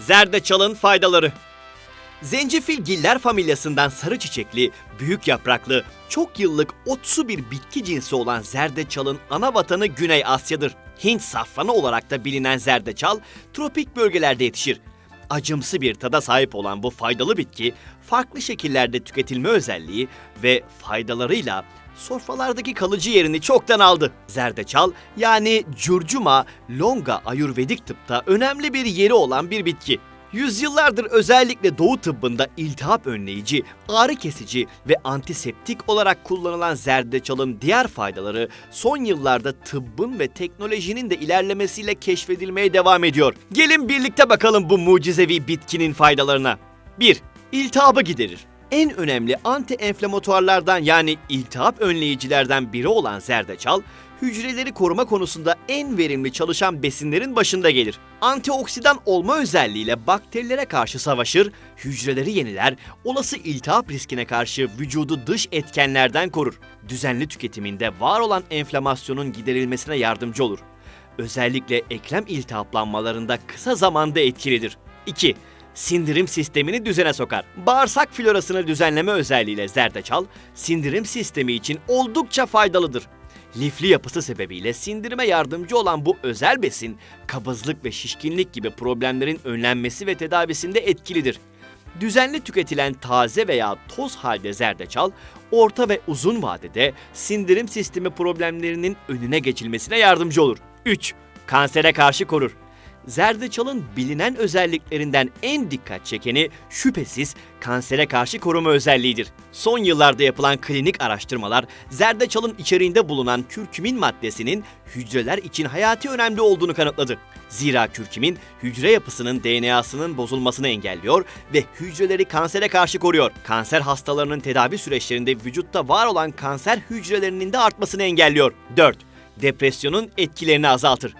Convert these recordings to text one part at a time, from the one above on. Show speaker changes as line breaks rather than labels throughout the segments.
Zerdeçalın faydaları. Zencefilgiller familyasından sarı çiçekli, büyük yapraklı, çok yıllık otsu bir bitki cinsi olan zerdeçalın ana vatanı Güney Asya'dır. Hint safranı olarak da bilinen zerdeçal, tropik bölgelerde yetişir. Acımsı bir tada sahip olan bu faydalı bitki, farklı şekillerde tüketilme özelliği ve faydalarıyla sofralardaki kalıcı yerini çoktan aldı. Zerdeçal yani curcuma, longa ayurvedik tıpta önemli bir yeri olan bir bitki. Yüzyıllardır özellikle doğu tıbbında iltihap önleyici, ağrı kesici ve antiseptik olarak kullanılan zerdeçalın diğer faydaları son yıllarda tıbbın ve teknolojinin de ilerlemesiyle keşfedilmeye devam ediyor. Gelin birlikte bakalım bu mucizevi bitkinin faydalarına. 1. İltihabı giderir. En önemli anti-enflamatuarlardan yani iltihap önleyicilerden biri olan zerdeçal, hücreleri koruma konusunda en verimli çalışan besinlerin başında gelir. Antioksidan olma özelliğiyle bakterilere karşı savaşır, hücreleri yeniler, olası iltihap riskine karşı vücudu dış etkenlerden korur. Düzenli tüketiminde var olan enflamasyonun giderilmesine yardımcı olur. Özellikle eklem iltihaplanmalarında kısa zamanda etkilidir. 2. Sindirim sistemini düzene sokar. Bağırsak florasını düzenleme özelliğiyle zerdeçal, sindirim sistemi için oldukça faydalıdır. Lifli yapısı sebebiyle sindirime yardımcı olan bu özel besin, kabızlık ve şişkinlik gibi problemlerin önlenmesi ve tedavisinde etkilidir. Düzenli tüketilen taze veya toz halde zerdeçal, orta ve uzun vadede sindirim sistemi problemlerinin önüne geçilmesine yardımcı olur. 3. Kansere karşı korur. Zerdeçalın bilinen özelliklerinden en dikkat çekeni şüphesiz kansere karşı koruma özelliğidir. Son yıllarda yapılan klinik araştırmalar zerdeçalın içeriğinde bulunan kürkümin maddesinin hücreler için hayati önemli olduğunu kanıtladı. Zira kürkümin hücre yapısının DNA'sının bozulmasını engelliyor ve hücreleri kansere karşı koruyor. Kanser hastalarının tedavi süreçlerinde vücutta var olan kanser hücrelerinin de artmasını engelliyor. 4. Depresyonun etkilerini azaltır.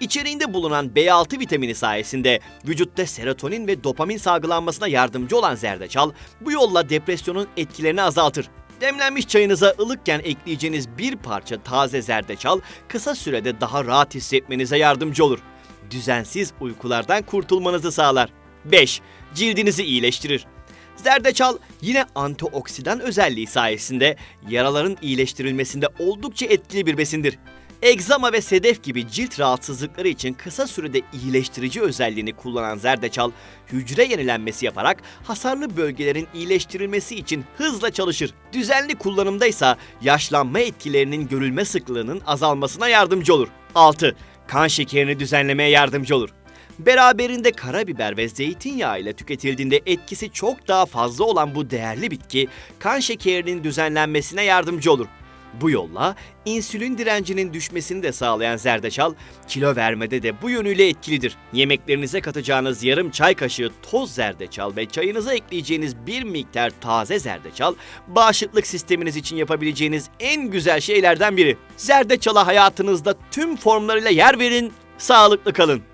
İçeriğinde bulunan B6 vitamini sayesinde vücutta serotonin ve dopamin salgılanmasına yardımcı olan zerdeçal bu yolla depresyonun etkilerini azaltır. Demlenmiş çayınıza ılıkken ekleyeceğiniz bir parça taze zerdeçal kısa sürede daha rahat hissetmenize yardımcı olur. Düzensiz uykulardan kurtulmanızı sağlar. 5. Cildinizi iyileştirir. Zerdeçal yine antioksidan özelliği sayesinde yaraların iyileştirilmesinde oldukça etkili bir besindir. Egzama ve sedef gibi cilt rahatsızlıkları için kısa sürede iyileştirici özelliğini kullanan zerdeçal, hücre yenilenmesi yaparak hasarlı bölgelerin iyileştirilmesi için hızla çalışır. Düzenli kullanımda ise yaşlanma etkilerinin görülme sıklığının azalmasına yardımcı olur. 6. Kan şekerini düzenlemeye yardımcı olur. Beraberinde karabiber ve zeytinyağı ile tüketildiğinde etkisi çok daha fazla olan bu değerli bitki kan şekerinin düzenlenmesine yardımcı olur. Bu yolla insülin direncinin düşmesini de sağlayan zerdeçal kilo vermede de bu yönüyle etkilidir. Yemeklerinize katacağınız yarım çay kaşığı toz zerdeçal ve çayınıza ekleyeceğiniz bir miktar taze zerdeçal bağışıklık sisteminiz için yapabileceğiniz en güzel şeylerden biri. Zerdeçala hayatınızda tüm formlarıyla yer verin, sağlıklı kalın.